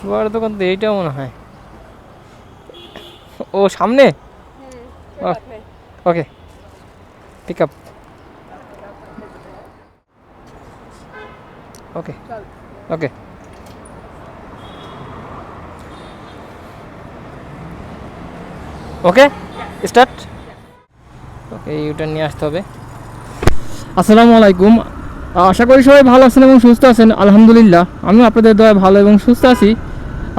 Führer দোকান তো এইটা মনে হয়। ও সামনে. Okay. Pick up okay okay. Okay start okay U turn নিয়ে আসতে হবে। আসসালামু আলাইকুম। আশা করি সবাই ভালো আছেন এবং সুস্থ আছেন। আলহামদুলিল্লাহ আমি আপনাদের দয়া ভালো এবং সুস্থ আছি।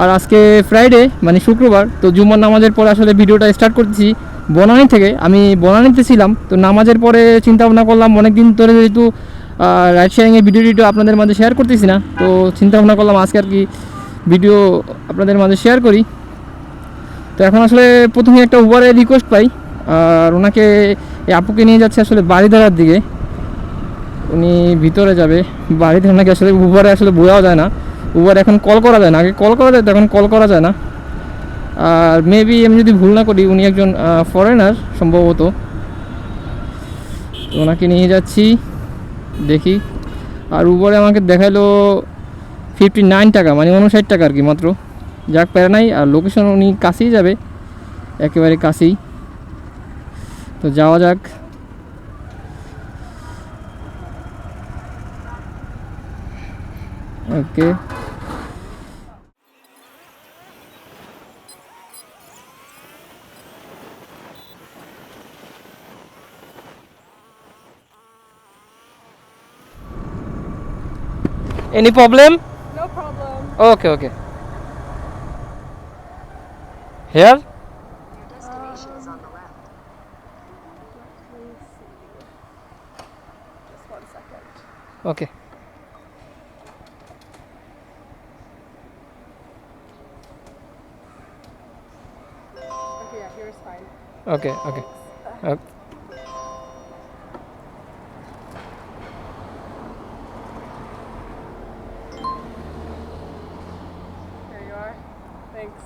আর আজকে ফ্রাইডে মানে শুক্রবার, তো জুমার নামাজের পরে আসলে ভিডিওটা স্টার্ট করতেছি বনানি থেকে। আমি বনানিতে ছিলাম, তো নামাজের পরে চিন্তা ভাবনা করলাম অনেক দিন ধরে যেহেতু রাইড শেয়ারিংয়ের ভিডিও টিডিও আপনাদের মাঝে শেয়ার করতেছি না, তো চিন্তা ভাবনা করলাম আজকে আর কি ভিডিও আপনাদের মাঝে শেয়ার করি। তো এখন আসলে প্রথমে একটা উবারে রিকোয়েস্ট পাই, আর ওনাকে, এই আপুকে নিয়ে যাচ্ছে আসলে বাড়িধারার দিকে। উনি ভিতরে যাবে বাড়িতে ওনাকে আসলে উবারে আসলে বোঝাও যায় না। উবার এখন কল করা যায় না। আগে কল করা যায় এখন কল করা যায় না। আর মেবি আমি যদি ভুল না করি, উনি একজন ফরেনার সম্ভবত। ওনাকে নিয়ে যাচ্ছি, দেখি। আর উবারে আমাকে দেখাল ফিফটি নাইন টাকা মানে উনষাট টাকা আর কি মাত্র। যাক, প্যারা নাই, আর লোকেশন উনি কাছেই যাবে। একেবারে কাছেই। তো যাওয়া যাক। Okay Any problem? No problem. Okay, okay. Here? Destination is on the left. Just one second. Okay. Okay, yeah, here's fine. Okay, okay. okay. Thanks.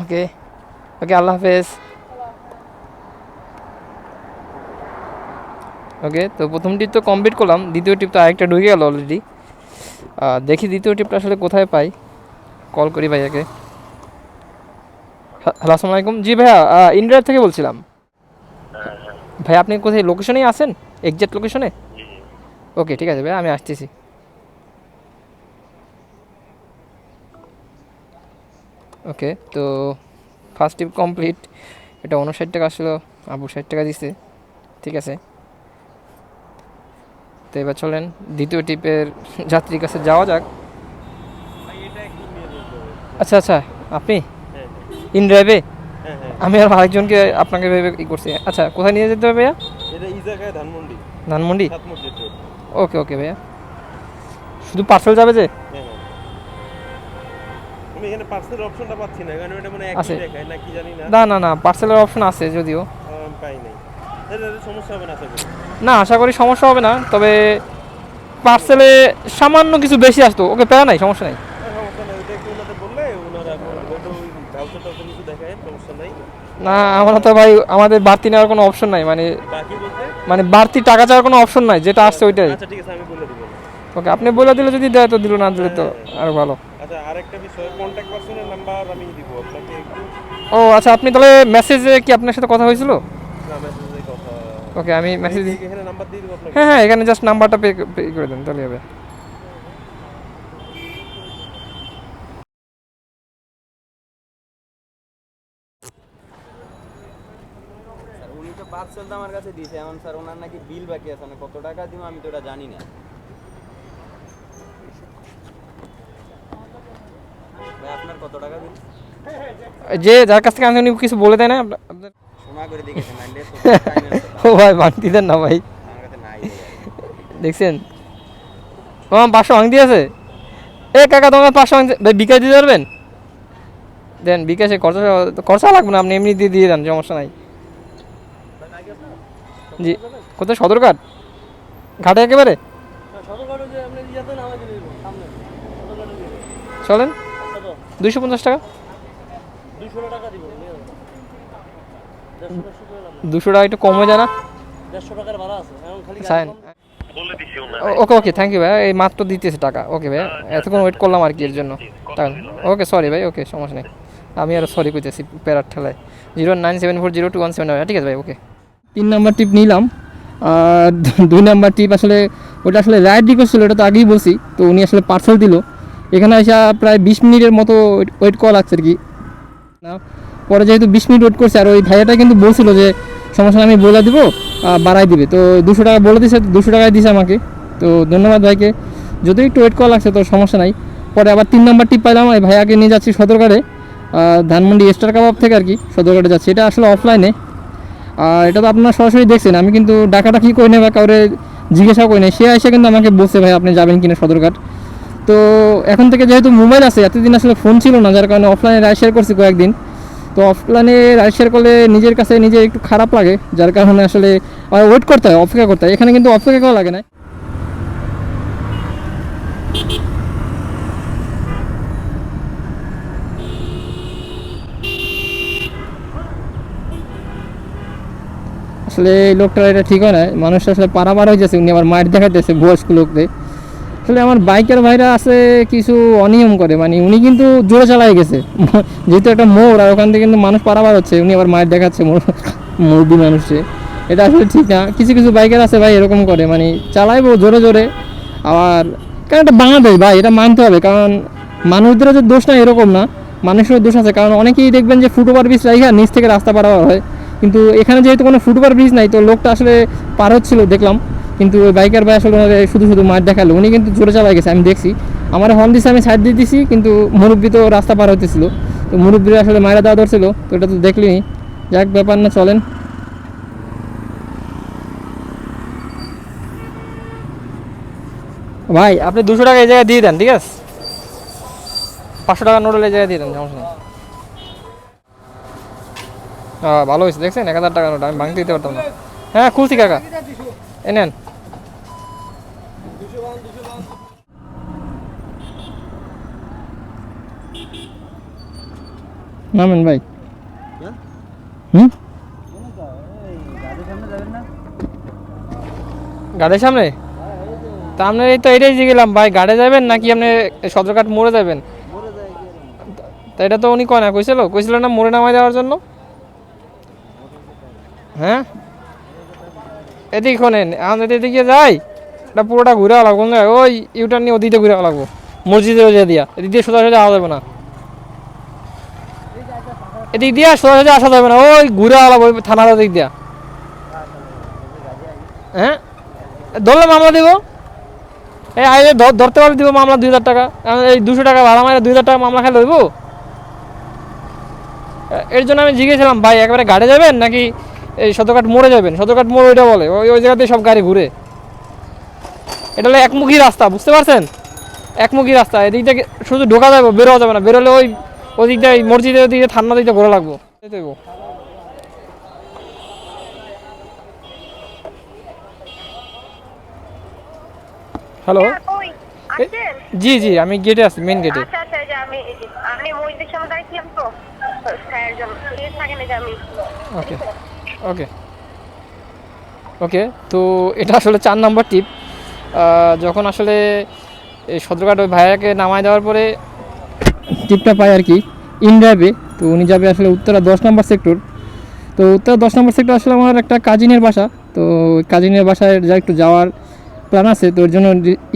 Okay okay আল্লাহ হাফেজ। ওকে তো প্রথম টিপ তো কমপ্লিট করলাম দ্বিতীয় টিপ তো আরেকটা ঢুকে গেল অলরেডি দেখি দ্বিতীয় টিপটা আসলে কোথায় পাই। কল করি ভাইয়াকে। হ্যাঁ, হ্যালো আসসালামু আলাইকুম। জি ভাইয়া ইন্ডিয়ার থেকে বলছিলাম। ভাই আপনি কোথায় লোকেশনেই আছেন? এক্সাক্ট লোকেশনে ওকে ঠিক আছে ভাইয়া আমি আসতেছি। ওকে তো ফার্স্ট টিপ কমপ্লিট এটা উনষাট টাকা আসলো আবু ষাট টাকা দিছে ঠিক আছে? তো এবার চলেন দ্বিতীয় টিপের যাত্রীর কাছে যাওয়া যাক। আচ্ছা আচ্ছা আপনি? ইন ড্রাইভে হ্যাঁ হ্যাঁ। আমি আর আরেকজনকে আপনাকে ভেবে ই করছি। আচ্ছা কোথায় নিয়ে যেতে হবে ভাইয়া? ধানমন্ডি। ধানমন্ডি? ওকে ওকে ভাইয়া। শুধু পার্সেল যাবে যে? হ্যাঁ হ্যাঁ। আমি এখানে পার্সেল অপশনটা পাচ্ছি না কারণ এটা মানে একই দেখায় না কি জানি না। না না না পার্সেলের অপশন আছে যদিও। পাই নাই। সমস্যা হবে না আশা করি। না আশা করি সমস্যা হবে না তবে পার্সেলে সামান্য কিছু বেশি আসতো। ওকে প্যারা নাই সমস্যা নাই। না আমরা তো ভাই আমাদের বাড়তি নেওয়ার কোনো অপশন নাই মানে মানে বাড়তি টাকা চাওয়ার কোনো অপশন নাই যেটা আসছে ওইটাই। আচ্ছা ঠিক আছে আমি বলে দিব। ওকে আপনি বলে দিলে যদি দেয় তো দিল না দিলে তো আরও ভালো। আচ্ছা আরেকটা কন্ট্যাক্ট পার্সনের নাম্বার আমি দিব আপনাকে ও আচ্ছা আপনি তাহলে মেসেজে কি আপনার সাথে কথা হয়েছিল? না মেসেজে কথা ওকে আমি মেসেজ এখানে নাম্বার দিয়ে দিব আপনাকে? হ্যাঁ হ্যাঁ এখানে জাস্ট নাম্বারটা পে পে করে দেন তাহলে হবে। পার্সেল তো আমার কাছে দিয়েছে। এখন স্যার ওনার নাকি বিল বাকি আছে। কত টাকা দিব আমি তো ওটা জানি না। ভাই আপনার কত টাকা বিল? যে যার কাছ থেকে আনছেন উনি কিছু বলে দেয় না আপনার সোনা করে নাইলে ও ভাই ভাঙতি দেন না ভাই। আমার কাছে নাই ভাই। দেখছেন? তোমার পাঁচশো ভাঙতি আছে? এ কাকা তোমার পাঁচশো ভাঙতি ভাই বিকাশ দিতে পারবেন? দেন বিকাশে খরচা খরচা লাগবে না আপনি এমনি দিয়ে দিয়ে দেন সমস্যা নাই। জি কোথায় সদরঘাট ঘাটে? একেবারে? চলেন। দুইশো পঞ্চাশ টাকা? দুশো টাকা একটু কম হয়ে যায় না? ওকে ওকে থ্যাংক ইউ ভাই এই মাত্র দিতেছে টাকা। ওকে ভাই এতক্ষণ ওয়েট করলাম আর কি এর জন্য। ওকে সরি ভাই। ওকে, সমস্যা নেই। আমি আরও সরি করতেছি প্যারার ঠেলায়। Zero nine seven four zero two one seven ঠিক আছে, ভাই, ওকে। তিন নাম্বার টিপ নিলাম। আর দুই নাম্বার টিপ আসলে, ওটা আসলে রাইড রিকোয়েস্ট ছিল, ওটা তো আগেই বলছি। তো উনি আসলে পার্সেল দিল। এখানে এসে প্রায় বিশ মিনিটের মতো ওয়েট করা লাগছে আর কি। না, পরে যেহেতু বিশ মিনিট ওয়েট করছে, আর ওই ভাইয়াটা কিন্তু বলছিল যে, সমস্যা আমি বলে দিব বাড়াই দিবে। তো দুশো টাকা বলে দিছে, দুশো টাকায় দিছে আমাকে। তো ধন্যবাদ ভাইকে। যদি একটু ওয়েট করা লাগছে, তো সমস্যা নাই। পরে আবার তিন নম্বর টিপ পাইলাম, এই ভাইয়াকে নিয়ে যাচ্ছি সদরঘাটে ধানমন্ডি স্টার কাবাব থেকে আর কি, সদরঘাটে যাচ্ছি। এটা আসলে অফলাইনে আর এটা তো আপনারা সরাসরি দেখছেন, আমি কিন্তু ডাকাটা কী করে নেই বা কাউরে জিজ্ঞাসা করি নাই। সে এসে কিন্তু আমাকে বলছে, ভাই, আপনি যাবেন কিনা সদরঘাট? তো এখন থেকে যেহেতু মোবাইল আছে, এতদিন আসলে ফোন ছিল না, যার কারণে অফলাইনে রাইড শেয়ার করছি কয়েকদিন। তো অফলাইনে রাইড শেয়ার করলে নিজের কাছে নিজে একটু খারাপ লাগে, যার কারণে আসলে ওয়েট করতে হয়, অপেক্ষা করতে হয়। এখানে কিন্তু অপেক্ষা করা লাগে না। আসলে এই লোকটার এটা ঠিক হয় না মানুষ আসলে পারাবার হয়ে যাচ্ছে উনি আবার মায়ের দেখাইতেছে বয়স্ক লোকদের। আসলে আমার বাইকের ভাইরা আছে কিছু অনিয়ম করে মানে উনি কিন্তু জোরে চালাই গেছে। যেহেতু একটা মোড়, আর ওখান থেকে কিন্তু মানুষ পারাবার হচ্ছে, উনি আবার মায়ের দেখাচ্ছে মুরবি মানুষে এটা আসলে ঠিক না। কিছু কিছু বাইকের আছে ভাই, এরকম করে মানে চালাইবো জোরে জোরে। আবার, কারণ এটা বাংলাদেশ ভাই, এটা মানতে হবে, কারণ মানুষদেরও যে দোষ না এরকম না, মানুষেরও দোষ আছে। কারণ অনেকেই দেখবেন যে ফুটওভার ব্রিজ রাইখা নিচ থেকে রাস্তা পারাবার হয়। কিন্তু এখানে যেহেতু কোনো ফুটওভার ব্রিজ নাই, তো লোকটা আসলে পার হচ্ছিল, দেখলাম। কিন্তু ওই বাইকার ভাই আসলে ওনারে শুধু শুধু মার দেখাল। উনি কিন্তু জোরে চালাই গেছে, আমি দেখছি। আমার হর্ন দিছে, আমি সাইড দিয়ে দিছি, কিন্তু মুরব্বী তো রাস্তা পার হতেছিল তো মুরব্বীর আসলে মায়েরা দেওয়া ধরছিল, তো এটা তো দেখলিনি যাক, ব্যাপার না, চলেন। ভাই, আপনি দুশো টাকা এই জায়গায় দিয়ে দেন, ঠিক আছে? পাঁচশো টাকা নোট এই জায়গায় দিয়ে দেন, সমস্যা নেই। ভালো হয়েছে, দেখছেন? এক হাজার টাকা নোট আমি ভাঙতে দিতে পারতাম না। হ্যাঁ খুলছি কাকা। এ নেন। নামেন ভাই। হুম? গাড়ির সামনে? তা আপনার এই তো এটাই যে গেলাম ভাই গাড়ি যাবেন নাকি আপনি সদরঘাট মোড়ে যাবেন? তা এটা তো উনি কয় না কইছিল? কইছিল না মোড়ে নামাই যাওয়ার জন্য? হ্যাঁ? এদিকে শোনেন যদি এদিকে যাই এটা পুরোটা ঘুরে লাগবো ওই ইউটার নিয়ে ওদিকে ঘুরে লাগবো মসজিদে ওজা দিয়া এদিক দিয়ে সোজা সোজা আসা যাবে না। এদিক দিয়ে সোজা সোজা আসা যাবে না। ওই ঘুরে লাগবো ওই থানার দিক দিয়া। হ্যাঁ? ধরলে মামলা দিব? এই আইলে ধর- ধরতে পারলে দিব মামলা দুই হাজার টাকা। এই দুশো টাকা ভাড়া মারে দুই হাজার টাকা মামলা খেলে দেবো এর জন্য আমি জিজ্ঞেছিলাম ভাই, একবারে গাড়ি যাবেন নাকি এই শতকাট মোড়ে যাবেন? শতকাট মোড় ওইটা বলে। ওই ওই জায়গাতে সব গাড়ি ঘুরে। এটা হলো একমুখী রাস্তা, বুঝতে পারছেন? একমুখী রাস্তা। এদিক থেকে শুধু ঢোকা যাবে, বেরোয়া যাবে না। বেরোলে ওই ওই মসজিদের দিকে ঠান্ডা দিকটা ঘোরা লাগবো। হ্যালো জি জি আমি গেটে আছি মেন গেটে ওকে ওকে ওকে তো। এটা আসলে চার নম্বর টিপ যখন আসলে এই সদরঘাট ওই ভাইয়াকে নামায় দেওয়ার পরে টিপটা পাই আর কি। ইন ড্রাইভে তো উনি যাবে আসলে উত্তরা দশ নম্বর সেক্টর তো উত্তরা দশ নম্বর সেক্টর আসলে আমার একটা কাজিনের বাসা, তো কাজিনের বাসায় যা একটু যাওয়ার প্ল্যান আছে, তো ওর জন্য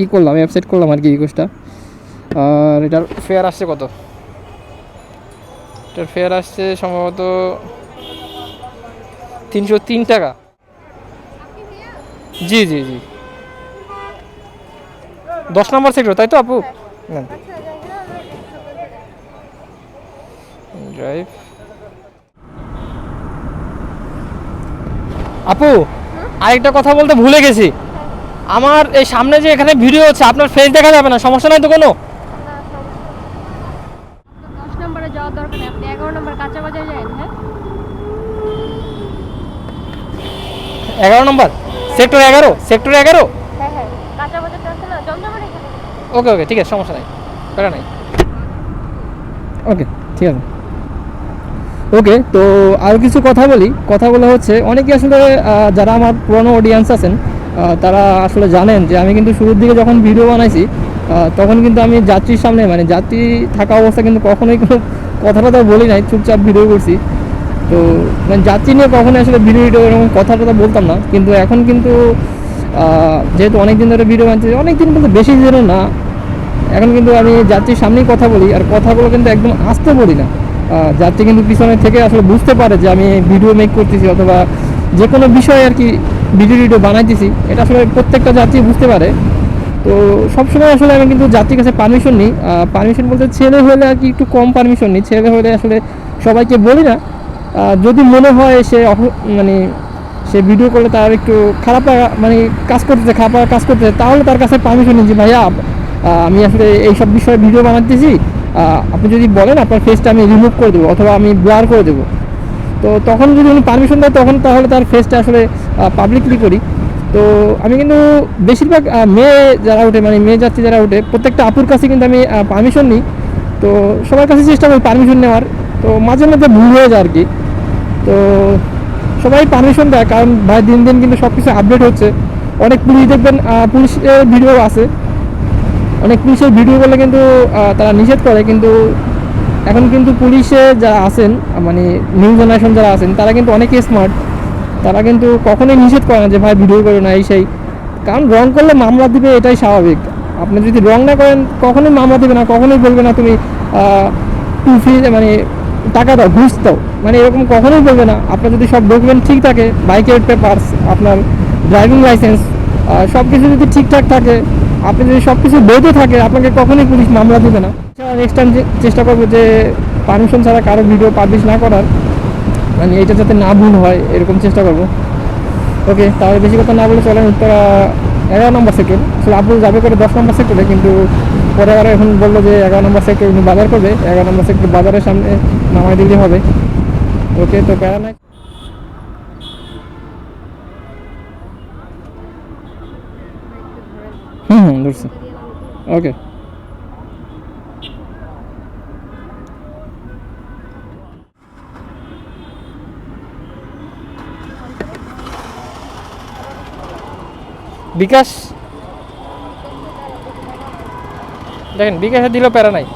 ই করলাম ওয়েবসাইট করলাম আর কি রিকোয়েস্টটা আর এটার ফেয়ার আসছে কত? এটার ফেয়ার আসছে সম্ভবত তিনশো তিন টাকা। জি জি জি। দশ নম্বর সেক্টর তাই তো আপু? নেন ড্রাইভ আপু আরেকটা কথা বলতে ভুলে গেছি। আমার এই সামনে যে এখানে ভিডিও হচ্ছে আপনার ফেস দেখা যাবে না সমস্যা নাই তো কোনো? দশ নম্বরে যাওয়ার দরকার নেই আপনি এগারো নম্বর কাঁচা বাজার হ্যাঁ? এগারো নম্বর? সেক্টর এগারো? সেক্টর এগারো? হ্যাঁ হ্যাঁ এখানে। ওকে ওকে ঠিক আছে সমস্যা নাই নাই। ওকে ঠিক আছে। ওকে তো আর কিছু কথা বলি। কথাগুলো হচ্ছে অনেকে আসলে যারা আমার পুরনো অডিয়েন্স আছেন তারা আসলে জানেন যে আমি কিন্তু শুরুর দিকে যখন ভিডিও বানাইছি তখন কিন্তু আমি যাত্রীর সামনে মানে যাত্রী থাকা অবস্থা কিন্তু কখনোই কোনো কথা টথা বলি নাই, চুপচাপ ভিডিও করছি। তো মানে যাত্রী নিয়ে কখনোই আসলে ভিডিও ভিডিও এরকম কথা টথা বলতাম না, কিন্তু এখন কিন্তু যেহেতু অনেক দিন ধরে ভিডিও বানছি অনেক দিন বলতে বেশি দিনও না, এখন কিন্তু আমি যাত্রীর সামনেই কথা বলি, আর কথাগুলো কিন্তু একদম আসতে বলি না। যাত্রী কিন্তু পিছনে থেকে আসলে বুঝতে পারে যে আমি ভিডিও মেক করতেছি অথবা যে কোনো বিষয়ে আর কি ভিডিও ভিডিও বানাইতেছি। এটা আসলে প্রত্যেকটা যাত্রী বুঝতে পারে। তো সবসময় আসলে আমি কিন্তু যাত্রীর কাছে পারমিশন নিই। পারমিশন বলতে ছেলে হলে আর কি একটু কম পারমিশন নিই। ছেলে হলে আসলে সবাইকে বলি না। যদি মনে হয় সে মানে সে ভিডিও করলে তার একটু খারাপ মানে কাজ করতেছে, খারাপ কাজ করতেছে, তাহলে তার কাছে পারমিশন নিচ্ছি ভাইয়া আমি আসলে এই সব বিষয়ে ভিডিও বানাতেছি আপনি যদি বলেন আপনার ফেসটা আমি রিমুভ করে দেবো অথবা আমি ব্লার করে দেবো। তো তখন যদি উনি পারমিশন দেয়, তখন তাহলে তার ফেসটা আসলে পাবলিকলি করি। তো আমি কিন্তু বেশিরভাগ মেয়ে যারা ওঠে মানে মেয়ে যাত্রী যারা ওঠে প্রত্যেকটা আপুর কাছে কিন্তু আমি পারমিশন নিই। তো সবার কাছে চেষ্টা করি পারমিশন নেওয়ার। তো মাঝে মধ্যে ভুল হয়ে যায় আর কি তো সবাই পারমিশন দেয়, কারণ ভাই দিন দিন কিন্তু সব কিছু আপডেট হচ্ছে। অনেক পুলিশ দেখবেন পুলিশের ভিডিও আছে। অনেক পুলিশের ভিডিও করলে কিন্তু তারা নিষেধ করে, কিন্তু এখন কিন্তু পুলিশে যারা আছেন মানে নিউ জেনারেশন যারা আছেন, তারা কিন্তু অনেকেই স্মার্ট তারা কিন্তু কখনোই নিষেধ করে না যে, ভাই ভিডিও করো না, এই সেই। কারণ রং করলে মামলা দিবে, এটাই স্বাভাবিক। আপনি যদি রং না করেন, কখনোই মামলা দিবে না, কখনোই বলবে না, তুমি টু ফি মানে টাকা দাও, ঘুষ দাও। মানে এরকম কখনোই বলবে না। আপনার যদি সব ডকুমেন্ট ঠিক থাকে, বাইকের পেপারস আপনার ড্রাইভিং লাইসেন্স সব কিছু যদি ঠিকঠাক থাকে আপনি যদি সব কিছু বৈধ থাকে, আপনাকে কখনোই পুলিশ মামলা দেবে না। নেক্সট টাইম চেষ্টা করব যে পারমিশন ছাড়া কারও ভিডিও পাবলিশ না করার মানে এটা যাতে না ভুল হয়, এরকম চেষ্টা করব। ওকে তাহলে বেশি কথা না বলে চলেন উত্তরা এগারো নম্বর সেক্টর আসলে আব্বুল যাবে করে দশ নম্বর সেক্টরে কিন্তু পরে আবার এখন বলল যে এগারো নম্বর সেক্টর বাজার করবে, এগারো নম্বর সেক্টর বাজারের সামনে নামাই দিলে হবে। ওকে তো প্যারা নাই। হুম ওকে বিকাশ? দেখেন বিকাশে দিলেও প্যারা নাই।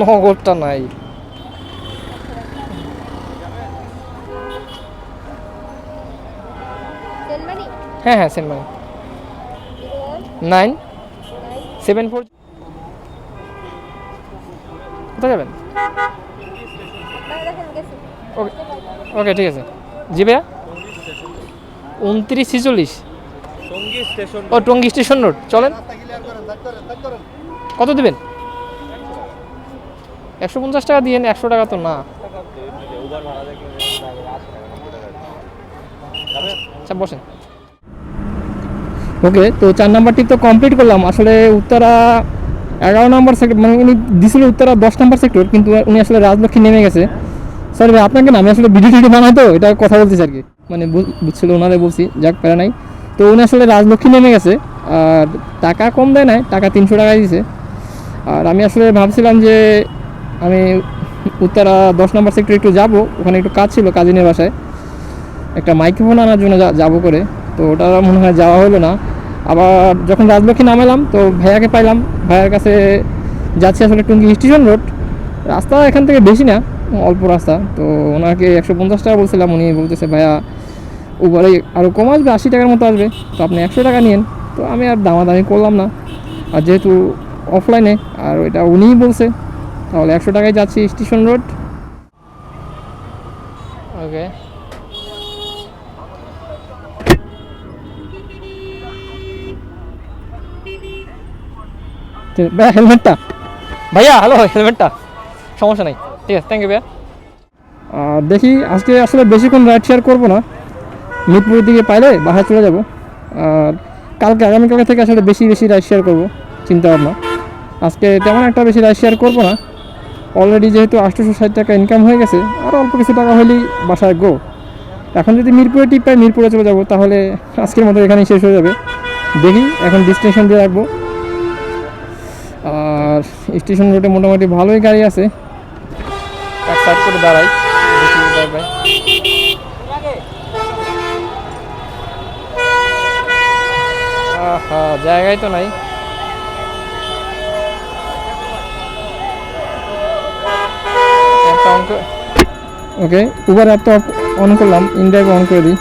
নগদটা নাই। হ্যাঁ হ্যাঁ send money nine seven four কোথায় যাবেন? ওকে ওকে ঠিক আছে। জি ভাইয়া? উনত্রিশ ছিচল্লিশ। ও, টঙ্গি স্টেশন রোড। চলেন। কত দেবেন? একশো পঞ্চাশ টাকা দিয়ে একশো টাকা তো না। আচ্ছা বসেন। ওকে, তো চার নাম্বারটি তো কমপ্লিট করলাম। আসলে উত্তরা এগারো নম্বর সেক্টর মানে উনি দিছিল উত্তরা দশ নম্বর সেক্টর কিন্তু উনি আসলে রাজলক্ষ্মী নেমে গেছে। স্যার ভাই, আপনাকে না, আমি আসলে ভিডিও টিডিও বানাই তো, এটা কথা বলতেছি আর কি। মানে বুঝ- বুঝছিল ওনারে বলছি, যাক প্যারা নাই। তো উনি আসলে রাজলক্ষ্মী নেমে গেছে, আর টাকা কম দেয় নাই, টাকা তিনশো টাকায় দিছে। আর আমি আসলে ভাবছিলাম যে আমি উত্তরা দশ নম্বর সেক্টর একটু যাব, ওখানে একটু কাজ ছিল কাজিনের বাসায়। একটা মাইক্রোফোন আনার জন্য যাব করে। তো ওটা মনে হয় যাওয়া হলো না। আবার যখন রাজলক্ষ্মী নামালাম, তো ভাইয়াকে পাইলাম। ভাইয়ার কাছে যাচ্ছি আসলে টুঙ্গি স্টেশন রোড। রাস্তা এখান থেকে বেশি না, অল্প রাস্তা। তো ওনাকে একশো পঞ্চাশ টাকা বলছিলাম, উনি বলতেছে, ভাইয়া উবারে আরও কম আসবে, আশি টাকার মতো আসবে। তো আপনি একশো টাকা নিন তো আমি আর দামাদামি করলাম না। আর যেহেতু অফলাইনে আর ওইটা উনিই বলছে, তাহলে একশো টাকায় যাচ্ছি স্টেশন রোড। ওকে হেলমেটটা ভাইয়া হ্যালো হেলমেটটা সমস্যা নেই। ঠিক আছে থ্যাংক ইউ ভাইয়া। দেখি, আজকে আসলে বেশিক্ষণ রাইড শেয়ার করব না। মিরপুরের দিকে পাইলে বাসায় চলে যাব। আর কালকে, আগামীকালকে থেকে আসলে বেশি বেশি রাইড শেয়ার করব চিন্তা ভাবনা আজকে তেমন একটা বেশি রাইড শেয়ার করব না। অলরেডি যেহেতু আটশোশো ষাট টাকা ইনকাম হয়ে গেছে, আর অল্প কিছু টাকা হলেই বাসায় গো এখন যদি মিরপুরে টিপ পাই, মিরপুরে চলে যাব, তাহলে আজকের মতো এখানেই শেষ হয়ে যাবে। দেখি, এখন ডিস্টিনেশন দিয়ে রাখব। স্টেশন রোডে মোটামুটি ভালোই গাড়ি আছে। জায়গায় তো নাই। ওকে উবার তো অন করলাম ইন্ডিয়াকে অন করে দিই।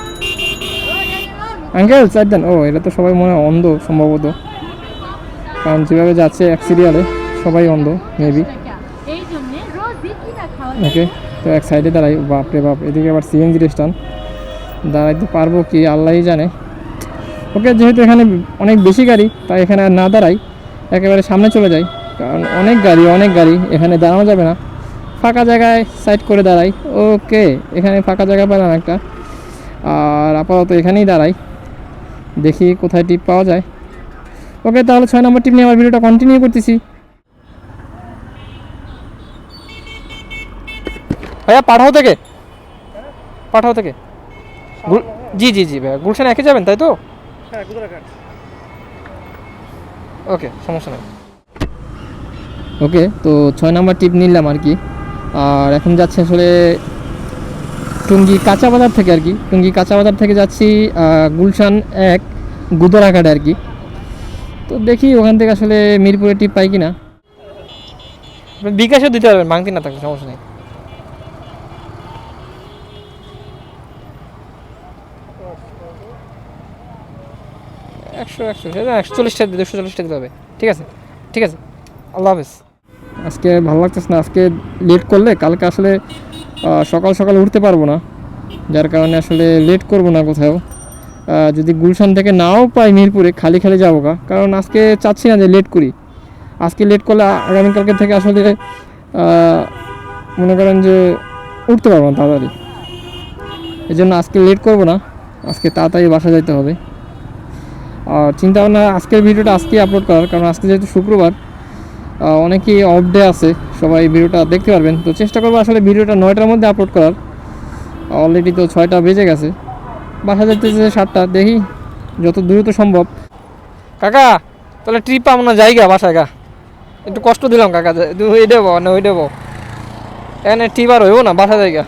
আঙ্কেল চার দেন। ও, এটা তো সবাই মনে হয় অন্ধ, সম্ভবত। কারণ যেভাবে যাচ্ছে এক সিরিয়ালে সবাই অন্ধ মেবি ওকে তো এক সাইডে দাঁড়াই বাপরে বাপ এদিকে আবার সিএনজি স্টান দাঁড়াইতে পারব কি আল্লাহই জানে। ওকে যেহেতু এখানে অনেক বেশি গাড়ি তাই এখানে আর না দাঁড়াই একেবারে সামনে চলে যাই। কারণ অনেক গাড়ি অনেক গাড়ি এখানে দাঁড়ানো যাবে না। ফাঁকা জায়গায় সাইড করে দাঁড়াই। ওকে এখানে ফাঁকা জায়গা পেলাম একটা। আর আপাতত এখানেই দাঁড়াই। দেখি কোথায় টিপ পাওয়া যায়। ওকে তাহলে ছয় নম্বর টিপ নিয়ে আমার ভিডিওটা কন্টিনিউ করতেছি। ভাইয়া পাঠাও থেকে। পাঠাও থেকে। জি জি জি ভাইয়া। গুলশান একে যাবেন তাই তো? ওকে সমস্যা নেই। ওকে তো ছয় নাম্বার টিপ নিলাম আর কি। আর এখন যাচ্ছে আসলে টুঙ্গি কাঁচা বাজার থেকে আর কি। টুঙ্গি কাঁচা বাজার থেকে যাচ্ছি গুলশান এক গুদরাঘাট আর কি। তো দেখি ওখান থেকে আসলে মিরপুরে টিপ পাই কি না বিকাশও দিতে পারবেন বাংতি না থাকলে সমস্যা নেই। একশো একশো সেটা একশো চল্লিশটা দুশো চল্লিশটা দিতে হবে। ঠিক আছে? ঠিক আছে? আল্লাহ হাফেজ। আজকে ভালো লাগতেছে না, আজকে লেট করলে, কালকে আসলে সকাল সকাল উঠতে পারব না। যার কারণে আসলে লেট করব না কোথাও। যদি গুলশান থেকে নাও পাই মিরপুরে, খালি খালি যাব গা। কারণ আজকে চাচ্ছি না যে লেট করি। আজকে লেট করলে আগামীকালকে থেকে আসলে মনে করেন যে উঠতে পারব না তাড়াতাড়ি। এই জন্য আজকে লেট করব না। আজকে তাড়াতাড়ি বাসা যেতে হবে। চিন্তা ভাবনা আজকের ভিডিওটা আজকেই আপলোড করার, কারণ আজকে যেহেতু শুক্রবার অনেকেই অফ ডে আছে, সবাই ভিডিওটা দেখতে পারবেন। তো চেষ্টা করব আসলে ভিডিওটা নয়টার মধ্যে আপলোড করার। অলরেডি তো ছয়টা বেজে গেছে। বাসা যেতেছে সাতটা, দেখি যত দ্রুত সম্ভব। কাকা, তাহলে ট্রিপ পাবো না জায়গা বাসায়, গা। একটু কষ্ট দিলাম, কাকা ওই দেবো না ওই দেবো এখানে ট্রিপ আর হইব না, বাসা জায়গা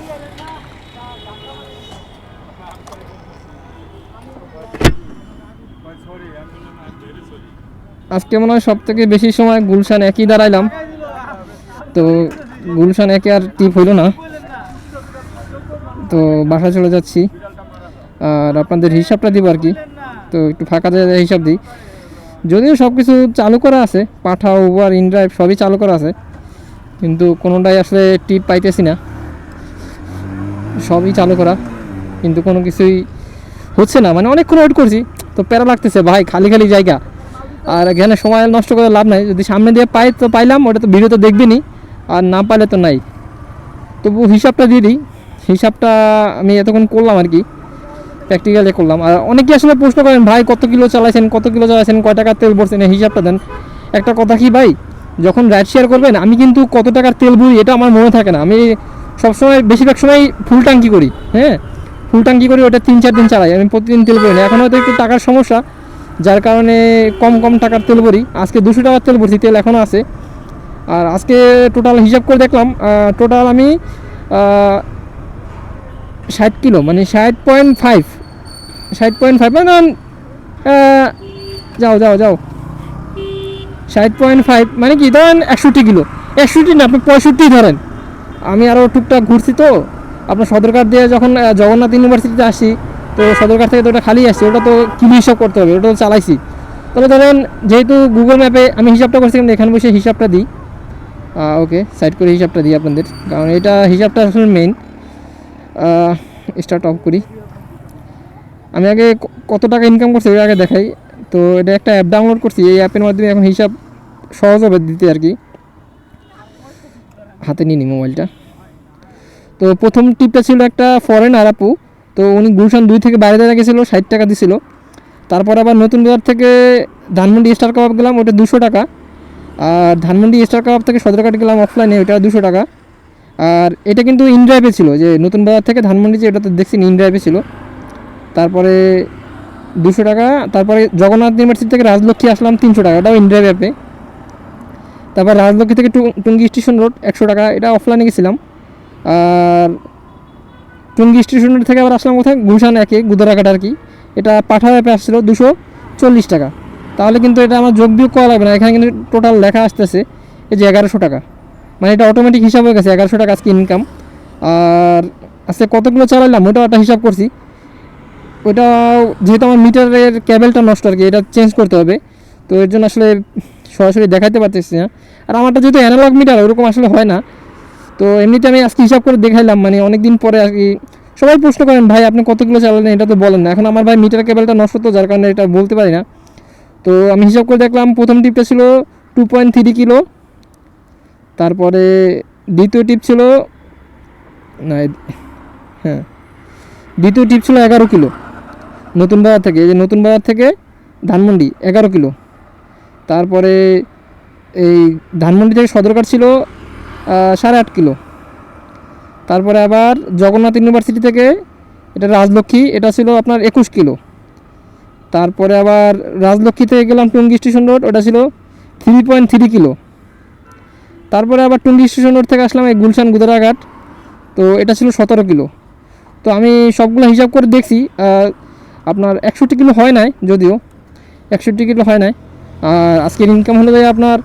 আজকে মনে হয় সব থেকে বেশি সময় গুলশান একই দাঁড়াইলাম। তো গুলশান একে আর টিপ হইল না। তো বাসা চলে যাচ্ছি। আর আপনাদের হিসাবটা দিব আর কি। তো একটু ফাঁকা জায়গায় হিসাব দিই। যদিও সব কিছু চালু করা আছে, পাঠা উবার ইনড্রাইভ সবই চালু করা আছে। কিন্তু কোনোটাই আসলে টিপ পাইতেছি না। সবই চালু করা। কিন্তু কোনো কিছুই হচ্ছে না। মানে অনেকক্ষণ ওয়েট করছি। তো প্যারা লাগতেছে, ভাই, খালি খালি জায়গা। আর এখানে সময় নষ্ট করে লাভ নাই। যদি সামনে দিয়ে পাই তো পাইলাম, ওটা তো ভিডিও তো দেখবেনই আর না পাইলে তো নাই। তবু হিসাবটা দিয়ে দিই। হিসাবটা আমি এতক্ষণ করলাম আর কি। প্র্যাকটিক্যালি করলাম। আর অনেকে আসলে প্রশ্ন করেন, ভাই, কত কিলো চালাইছেন? কত কিলো চালাইছেন? কয় টাকার তেল ভরছেন? এই হিসাবটা দেন। একটা কথা কি ভাই? যখন রাইড শেয়ার করবেন, আমি কিন্তু কত টাকার তেল ভরি, এটা আমার মনে থাকে না। আমি সবসময়, বেশিরভাগ সময় ফুল ট্যাঙ্কি করি। হ্যাঁ? ফুল ট্যাঙ্কি করি, ওটা তিন চার দিন চালাই। আমি প্রতিদিন তেল ভরি না। এখন হয়তো একটু টাকার সমস্যা। যার কারণে কম কম টাকার তেল ভরি। আজকে দুশো টাকার তেল ভরছি, তেল এখনও আছে। আর আজকে টোটাল হিসাব করে দেখলাম টোটাল আমি ষাট কিলো মানে ষাট পয়েন্ট ফাইভ ষাট পয়েন্ট ফাইভ মানে যাও যাও যাও। ষাট পয়েন্ট ফাইভ মানে কি, ধরেন একষট্টি কিলো। একষট্টি না, আপনি পঁয়ষট্টি ধরেন। আমি আরও টুকটাক ঘুরছি তো, আপনার সদরঘাট দিয়ে যখন জগন্নাথ ইউনিভার্সিটিতে আসি তো সদরঘাট থেকে তো ওটা খালি আসছে, ওটা তো কিলো হিসাব করতে হবে, ওটা তো চালাইছি। তবে ধরেন যেহেতু গুগল ম্যাপে আমি হিসাবটা করছি, কিন্তু এখানে বসে হিসাবটা দিই। ওকে সাইড করে হিসাবটা দিই আপনাদের, কারণ এটা হিসাবটা আসলে মেইন স্টার্ট অফ করি। আমি আগে কত টাকা ইনকাম করছি ওই আগে দেখাই। তো এটা একটা অ্যাপ ডাউনলোড করছি, এই অ্যাপের মাধ্যমে এখন হিসাব সহজ হবে দিতে আর কি। হাতে নিয়ে নিই মোবাইলটা তো প্রথম টিপটা ছিল একটা ফরেনার আপু। তো উনি গুলশান দুই থেকে বাইরে দাঁড়া গেছিল, ষাট টাকা দিছিল। তারপর আবার নতুন বাজার থেকে ধানমন্ডি স্টার কাবাব গেলাম, ওটা দুশো টাকা। আর ধানমন্ডি স্টার কাবাব থেকে সদরঘাট গেলাম অফলাইনে ওটা দুশো টাকা। আর এটা কিন্তু ইনড্রাইভে ছিল, যে নতুন বাজার থেকে ধানমন্ডি যে এটা তো দেখছি ইনড্রাইভে ছিল। তারপরে দুশো টাকা, তারপরে জগন্নাথ ইউনিভার্সিটি থেকে রাজলক্ষ্মী আসলাম তিনশো টাকা, ওটাও ইনড্রাইভ অ্যাপে তারপর রাজলক্ষ্মী থেকে টুঙ্গি স্টেশন রোড একশো টাকা, এটা অফলাইনে গেছিলাম। আর টুঙ্গি স্টেশন রোড থেকে আবার আসলাম কোথায়? গুলশান একে গুদরাঘাট আর কি। এটা পাঠা অ্যাপে আসছিল দুশো চল্লিশ টাকা। তাহলে কিন্তু এটা আমার যোগ বিয়োগ করা লাগবে না। এখানে কিন্তু টোটাল লেখা আসতেছে এই যে এগারোশো টাকা। মানে এটা অটোমেটিক হিসাব হয়ে গেছে, এগারোশো টাকা আজকে ইনকাম আর আজকে কতগুলো চালাইলাম, ওটাও একটা হিসাব করছি। ওটা যেহেতু আমার মিটারের ক্যাবেলটা নষ্ট আর কি, এটা চেঞ্জ করতে হবে। তো এর জন্য আসলে সরাসরি দেখাতে পারতেছি না। আর আমারটা যেহেতু অ্যানালগ মিটার ওরকম আসলে হয় না। তো এমনিতে আমি আজকে হিসাব করে দেখাইলাম মানে অনেক দিন পরে আর কি সবাই প্রশ্ন করেন, ভাই, আপনি কতগুলো চালালেন এটা তো বলেন না। এখন আমার ভাই মিটার কেবলটা নষ্ট তো, যার কারণে এটা বলতে পারি না। তো আমি হিসাব করে দেখলাম, প্রথম টিপটা ছিল টু পয়েন্ট থ্রি কিলো। তারপরে দ্বিতীয় টিপ ছিল, না হ্যাঁ দ্বিতীয় টিপ ছিল এগারো কিলো। নতুন বাজার থেকে, এই যে নতুন বাজার থেকে ধানমন্ডি এগারো কিলো। তারপরে এই ধানমন্ডি থেকে সদরকার ছিল সাড়ে আট কিলো। তারপরে আবার জগন্নাথ ইউনিভার্সিটি থেকে এটা রাজলক্ষ্মী, এটা ছিল আপনার একুশ কিলো। তারপরে আবার রাজলক্ষ্মী থেকে গেলাম টুঙ্গি স্টেশন রোড, ওটা ছিল থ্রি পয়েন্ট থ্রি কিলো। তারপরে আবার টুঙ্গি স্টেশন রোড থেকে আসলাম এই গুলশান গুদারাঘাট, তো এটা ছিল সতেরো কিলো। তো আমি সবগুলো হিসাব করে দেখছি আপনার একষট্টি কিলো হয় নাই যদিও, একষট্টি কিলো হয় নাই। আর আজকের ইনকাম হলো যায় আপনার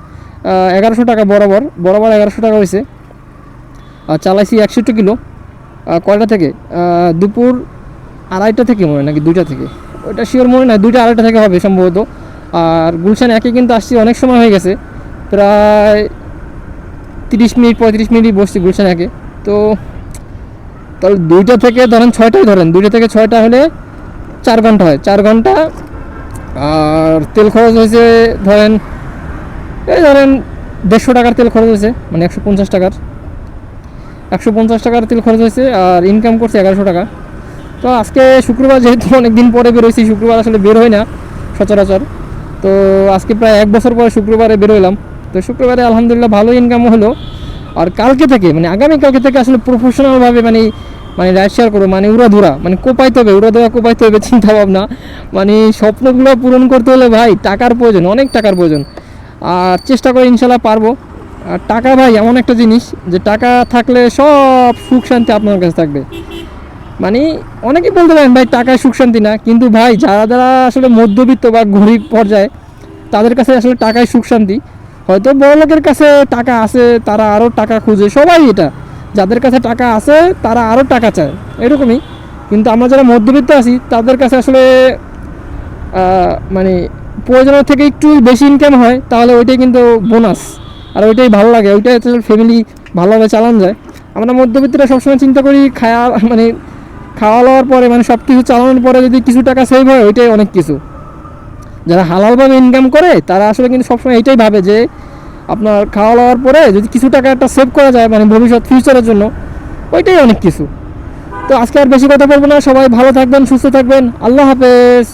এগারোশো টাকা বরাবর বরাবর এগারোশো টাকা হয়েছে। আর চালাইছি একষট্টি কিলো। কয়টা থেকে? দুপুর আড়াইটা থেকে মনে নাকি দুইটা থেকে? ওইটা শিওর মনে নয় দুইটা আড়াইটা থেকে হবে সম্ভবত। আর গুলশান একে কিন্তু আসছি, অনেক সময় হয়ে গেছে। প্রায় তিরিশ মিনিট, পঁয়ত্রিশ মিনিট বসছি গুলশান একে। তো তাহলে দুইটা থেকে ধরেন ছয়টাই ধরেন, দুইটা থেকে ছয়টা হলে চার ঘণ্টা হয়। চার ঘণ্টা, আর তেল খরচ হয়েছে ধরেন এই ধরেন দেড়শো টাকার তেল খরচ হয়েছে মানে একশো পঞ্চাশ টাকার। একশো পঞ্চাশ টাকার তেল খরচ হয়েছে আর ইনকাম করছে এগারোশো টাকা। তো আজকে শুক্রবার, যেহেতু অনেক দিন পরে বেরোইছি শুক্রবার আসলে বের হয় না সচরাচর। তো আজকে প্রায় এক বছর পরে শুক্রবারে বেরোইলাম তো শুক্রবারে আলহামদুলিল্লাহ ভালো ইনকামও হলো। আর কালকে থেকে মানে আগামী কালকে থেকে আসলে প্রফেশনালভাবে মানে মানে রাইড শেয়ার করব মানে উড়াধুরা মানে কোপাইতে হবে, উড়াধুরা কোপাইতে হবে চিন্তা ভাবনা মানে স্বপ্নগুলো পূরণ করতে হলে ভাই টাকার প্রয়োজন, অনেক টাকার প্রয়োজন। আর চেষ্টা করে ইনশাল্লাহ পারব। আর টাকা ভাই, এমন একটা জিনিস যে টাকা থাকলে সব সুখ শান্তি আপনার কাছে থাকবে। মানে অনেকেই বলতে পারেন, ভাই, টাকায় সুখ শান্তি না। কিন্তু ভাই, যারা যারা আসলে মধ্যবিত্ত বা গরিব পর্যায়ে, তাদের কাছে আসলে টাকায় সুখ শান্তি। হয়তো বড় লোকের কাছে টাকা আছে, তারা আরও টাকা খুঁজে। সবাই এটা। যাদের কাছে টাকা আছে, তারা আরও টাকা চায়। এরকমই। কিন্তু আমরা যারা মধ্যবিত্ত আছি, তাদের কাছে আসলে মানে প্রয়োজনের থেকে একটু বেশি ইনকাম হয়, তাহলে ওইটাই কিন্তু বোনাস আর ওইটাই ভালো লাগে, ওইটাই ফ্যামিলি ভালোভাবে চালানো যায়। আমরা মধ্যবিত্তরা সবসময় চিন্তা করি, খায়া মানে খাওয়া দাওয়ার পরে মানে সব কিছু চালানোর পরে যদি কিছু টাকা সেভ হয়, ওইটাই অনেক কিছু। যারা হালালভাবে ইনকাম করে, তারা আসলে কিন্তু সবসময় এইটাই ভাবে যে, আপনার খাওয়া দাওয়ার পরে যদি কিছু টাকা একটা সেভ করা যায় মানে ভবিষ্যৎ ফিউচারের জন্য, ওইটাই অনেক কিছু। তো আজকে আর বেশি কথা বলব না, সবাই ভালো থাকবেন, সুস্থ থাকবেন, আল্লাহ হাফেজ।